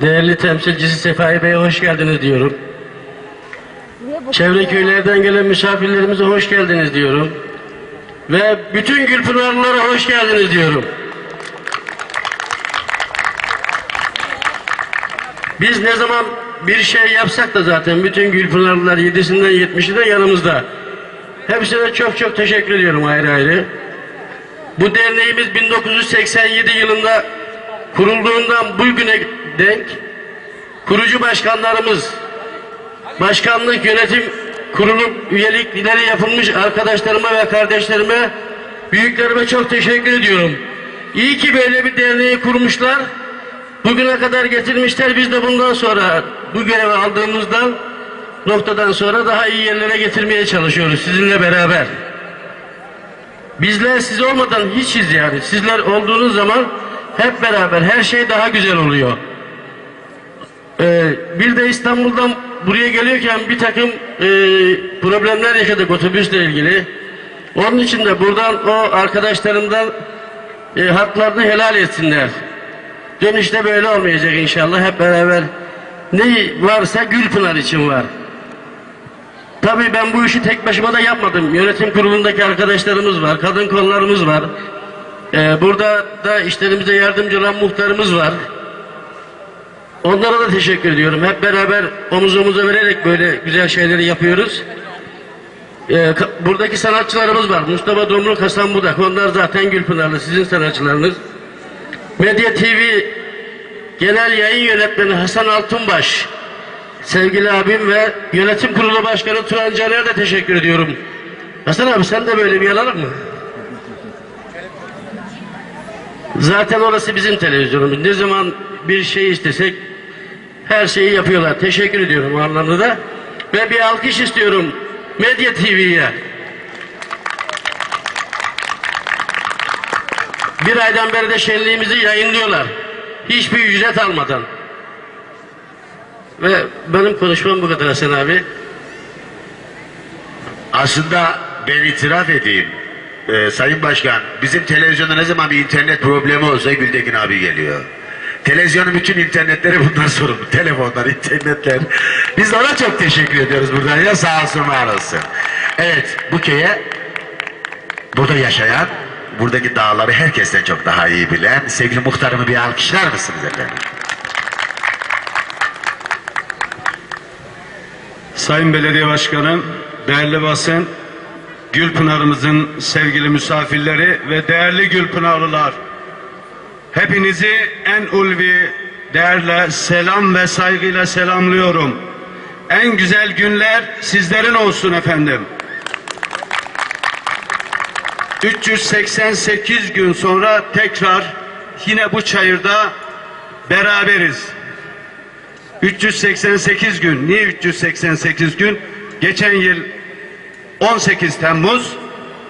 değerli temsilcisi Sefai Bey'e hoş geldiniz diyorum. Çevre köylerden gelen misafirlerimize hoş geldiniz diyorum. Ve bütün Gülpınarlılara hoş geldiniz diyorum. Biz ne zaman bir şey yapsak da zaten bütün Gülpınarlılar yedisinden yetmişi de yanımızda. Hepsine çok çok teşekkür ediyorum ayrı ayrı. Bu derneğimiz 1987 yılında kurulduğundan bugüne denk kurucu başkanlarımız, başkanlık yönetim kurulu üyelikleri yapılmış arkadaşlarıma ve kardeşlerime, büyüklerime çok teşekkür ediyorum. İyi ki böyle bir derneği kurmuşlar. Bugüne kadar getirmişler. Biz de bundan sonra bu görevi aldığımızdan noktadan sonra daha iyi yerlere getirmeye çalışıyoruz sizinle beraber. Bizler siz olmadan hiçiz yani. Sizler olduğunuz zaman hep beraber her şey daha güzel oluyor. Ee, bir de İstanbul'dan buraya geliyorken bir takım e, problemler yaşadık otobüsle ilgili. Onun için de buradan o arkadaşlarımdan e, haklarını helal etsinler. Dönüşte böyle olmayacak inşallah. Hep beraber ne varsa Gülpınar için var. Tabii ben bu işi tek başıma da yapmadım. Yönetim kurulundaki arkadaşlarımız var, kadın kollarımız var. Ee, burada da işlerimize yardımcı olan muhtarımız var. Onlara da teşekkür ediyorum. Hep beraber omuz omuza vererek böyle güzel şeyleri yapıyoruz. Ee, buradaki sanatçılarımız var. Mustafa Domruk, Hasan Budak. Onlar zaten Gülpınarlı, sizin sanatçılarınız. Medya TV Genel Yayın Yönetmeni Hasan Altunbaş. Sevgili abim ve yönetim kurulu başkanı Turan Caner'e de teşekkür ediyorum. Hasan abi sen de böyle bir alır mı? Zaten orası bizim televizyonumuz. Ne zaman bir şey istesek her şeyi yapıyorlar. Teşekkür ediyorum o da. Ve bir alkış istiyorum Medya TV'ye. Bir aydan beri de şenliğimizi yayınlıyorlar. Hiçbir ücret almadan. Ve benim konuşmam bu kadar Hasan abi. Aslında ben itiraf edeyim. Ee, Sayın Başkan, bizim televizyonda ne zaman bir internet problemi olsa Gültekin abi geliyor. Televizyonun bütün internetleri bundan sorumlu. Telefonlar, internetler. Biz de ona çok teşekkür ediyoruz buradan ya sağ olsun var olsun. Evet bu köye burada yaşayan, buradaki dağları herkesten çok daha iyi bilen sevgili muhtarımı bir alkışlar mısınız efendim? Sayın Belediye Başkanım, değerli basın, Gülpınar'ımızın sevgili misafirleri ve değerli Gülpınarlılar, hepinizi en ulvi değerle selam ve saygıyla selamlıyorum. En güzel günler sizlerin olsun efendim. 388 gün sonra tekrar yine bu çayırda beraberiz. 388 gün. Niye 388 gün? Geçen yıl 18 Temmuz,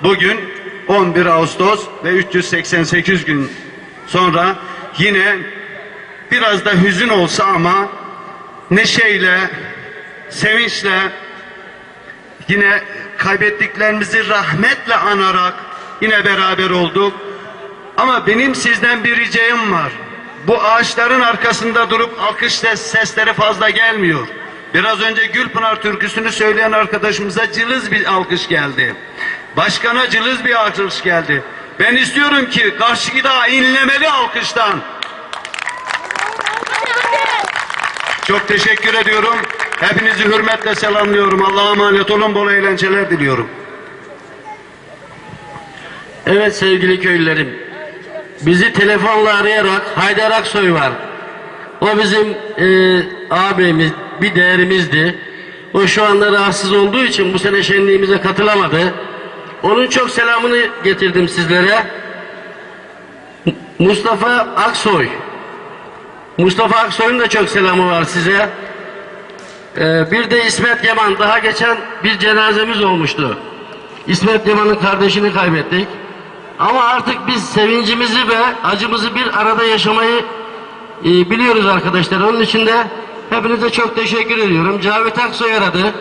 bugün 11 Ağustos ve 388 gün sonra yine biraz da hüzün olsa ama neşeyle, sevinçle yine kaybettiklerimizi rahmetle anarak yine beraber olduk. Ama benim sizden bir ricam var. Bu ağaçların arkasında durup alkış ses, sesleri fazla gelmiyor. Biraz önce Gülpınar türküsünü söyleyen arkadaşımıza cılız bir alkış geldi. Başkana cılız bir alkış geldi. Ben istiyorum ki karşı daha inlemeli alkıştan. Çok teşekkür ediyorum. Hepinizi hürmetle selamlıyorum. Allah'a emanet olun. Bol eğlenceler diliyorum. Evet sevgili köylülerim. Bizi telefonla arayarak Haydar Aksoy var. O bizim e, ağabeyimiz, bir değerimizdi. O şu anda rahatsız olduğu için bu sene şenliğimize katılamadı. Onun çok selamını getirdim sizlere. Mustafa Aksoy. Mustafa Aksoy'un da çok selamı var size. Ee, bir de İsmet Yaman. Daha geçen bir cenazemiz olmuştu. İsmet Yaman'ın kardeşini kaybettik. Ama artık biz sevincimizi ve acımızı bir arada yaşamayı e, biliyoruz arkadaşlar. Onun için de hepinize çok teşekkür ediyorum. Cavit Aksoy aradı.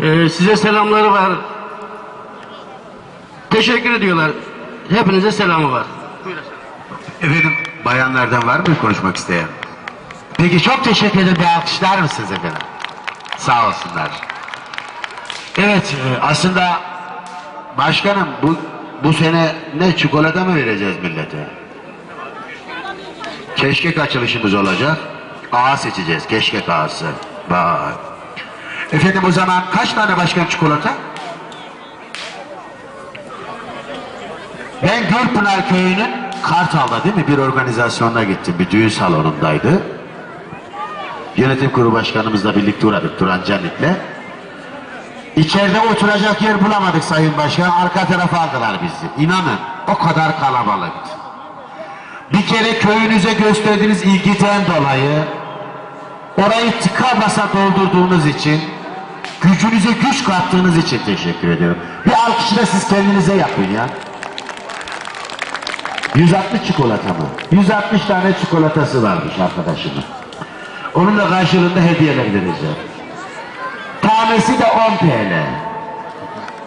Ee, size selamları var. Teşekkür ediyorlar. Hepinize selamı var. Efendim bayanlardan var mı konuşmak isteyen? Peki çok teşekkür ederim. Bir alkışlar mısınız efendim? Sağ olsunlar. Evet e, aslında başkanım bu bu sene ne çikolata mı vereceğiz millete? Keşkek açılışımız olacak. Ağa seçeceğiz. Keşkek ağası. Vay. Efendim o zaman kaç tane başkan çikolata? Ben Gürpınar Köyü'nün Kartal'da değil mi bir organizasyonuna gittim. Bir düğün salonundaydı. Yönetim kurulu başkanımızla birlikte uğradık Turan Canik'le. İçeride oturacak yer bulamadık Sayın Başkan. Arka tarafa aldılar bizi. İnanın o kadar kalabalıktı. Bir kere köyünüze gösterdiğiniz ilgiden dolayı orayı tıka basa doldurduğunuz için gücünüze güç kattığınız için teşekkür ediyorum. Bir alkışı da siz kendinize yapın ya. 160 çikolata mı? 160 tane çikolatası varmış arkadaşımın. Onun da karşılığında hediyeler vereceğim. Tanesi de 10 TL.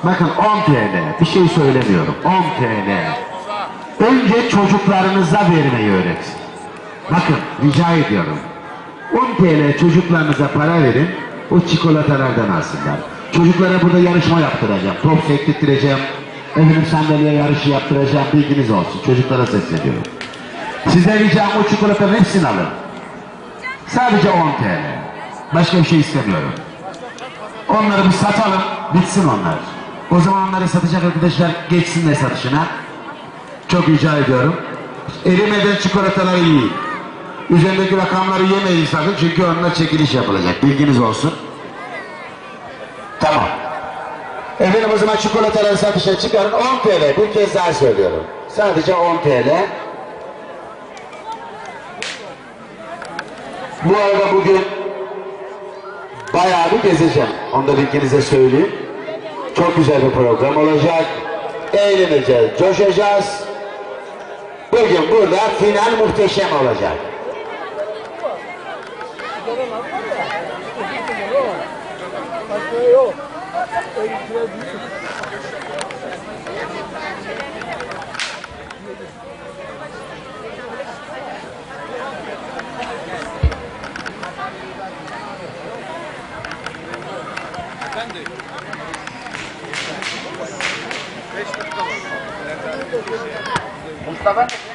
Bakın 10 TL. Bir şey söylemiyorum. 10 TL. Önce çocuklarınıza vermeyi öğretin. Bakın rica ediyorum. 10 TL çocuklarınıza para verin. O çikolatalardan alsınlar. Çocuklara burada yarışma yaptıracağım. Top sektirttireceğim. Efendim sandalye yarışı yaptıracağım. Bilginiz olsun. Çocuklara sesleniyorum. Size ricam o çikolatanın hepsini alın. Sadece 10 TL. Başka bir şey istemiyorum. Onları bir satalım, bitsin onlar. O zaman onları satacak arkadaşlar geçsinler satışına. Çok rica ediyorum. Erimeden çikolataları yiyin. Üzerindeki rakamları yemeyin sakın çünkü onunla çekiliş yapılacak. Bilginiz olsun. Tamam. O zaman çikolataları satışa çıkarın 10 TL. Bir kez daha söylüyorum. Sadece 10 TL. Bu arada bugün bayağı bir gezeceğim. Onu da bilginize söyleyeyim. Çok güzel bir program olacak. Eğleneceğiz, coşacağız. Bugün burada final muhteşem olacak. 갈게요. 여기 Mustafa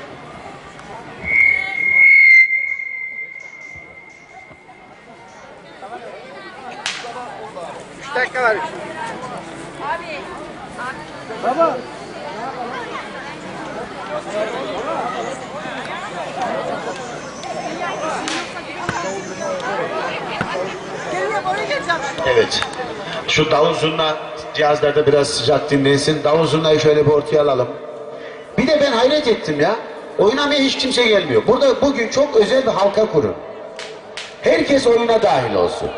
Evet. Şu davul zurna cihazlarda biraz sıcak dinlensin. Davul zurnayı şöyle bir ortaya alalım. Bir de ben hayret ettim ya. Oynamaya hiç kimse gelmiyor. Burada bugün çok özel bir halka kurun. Herkes oyuna dahil olsun.